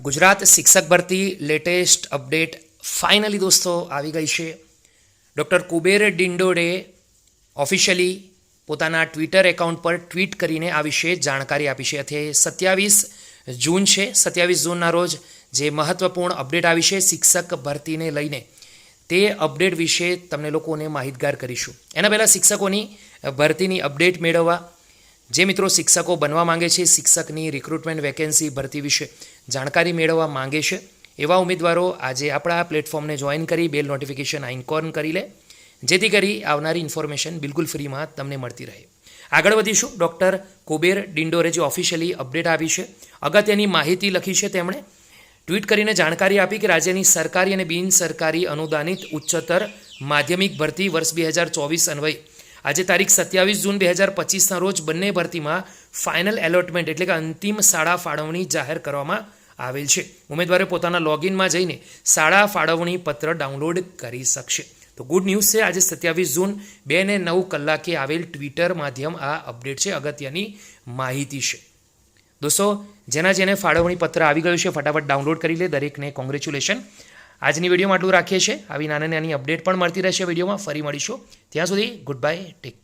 ગુજરાત શિક્ષક ભરતી latest update finally દોસ્તો આવી ગઈ છે. ડૉક્ટર કુબેર ડિંડોડે ઓફિશિયલી પોતાના ટ્વિટર એકાઉન્ટ પર ટ્વીટ કરીને આ વિશે જાણકારી આપી છે. તે સત્યાવીસ જૂન છે, સત્યાવીસ જૂનના રોજ જે મહત્ત્વપૂર્ણ અપડેટ આવી છે શિક્ષક ભરતીને લઈને, તે અપડેટ વિશે તમને લોકોને માહિતગાર કરીશું. એના પહેલાં શિક્ષકોની ભરતીની અપડેટ મેળવવા જે મિત્રો શિક્ષકો બનવા માંગે છે, શિક્ષકની રિક્રુટમેન્ટ વેકેન્સી ભરતી વિશે જાણકારી મેળવવા માંગે છે. એવા ઉમેદવારો આજે આપણા પ્લેટફોર્મને જોઈન કરી બેલ નોટિફિકેશન આઇન્કોર્ન કરી લે, જેથી કરી આવનારી ઇન્ફોર્મેશન બિલકુલ ફ્રીમાં તમને મળતી રહે. આગળ વધીશું. ડૉક્ટર કુબેર ડિંડોરે જે ઓફિશિયલી અપડેટ આપી છે, અગત્યની માહિતી લખી છે તેમણે. ટ્વીટ કરીને જાણકારી આપી કે રાજ્યની સરકારી અને બિન સરકારી અનુદાનિત ઉચ્ચતર માધ્યમિક ભરતી વર્ષ બે હજાર ચોવીસ અન્વયે આજે તારીખ સત્યાવીસ જૂન બે હજાર પચીસના રોજ બંને ભરતીમાં ફાઇનલ એલોટમેન્ટ એટલે કે અંતિમ શાળા ફાળવણી જાહેર કરવામાં આવેલ છે. ઉમેદવારે પોતાના લોગિનમાં જઈને શાળા ફાળવણી પત્ર ડાઉનલોડ કરી શકશે. તો ગુડ ન્યૂઝ છે, આજે સત્યાવીસ જૂન બે ને નવ કલાકે આવેલ ટ્વિટર માધ્યમ આ અપડેટ છે, અગત્યની માહિતી છે. દોસ્તો, જેના જેને ફાળવણી પત્ર આવી ગયું છે, ફટાફટ ડાઉનલોડ કરી લે દરેકને. કોંગ્રેચ્યુલેશન આજની વિડીયોમાં આટલું રાખીએ છીએ. આવી નાની નાની અપડેટ પણ મળતી રહેશે વિડીયોમાં. ફરી મળીશું. ત્યાં સુધી ગુડ બાય ટેક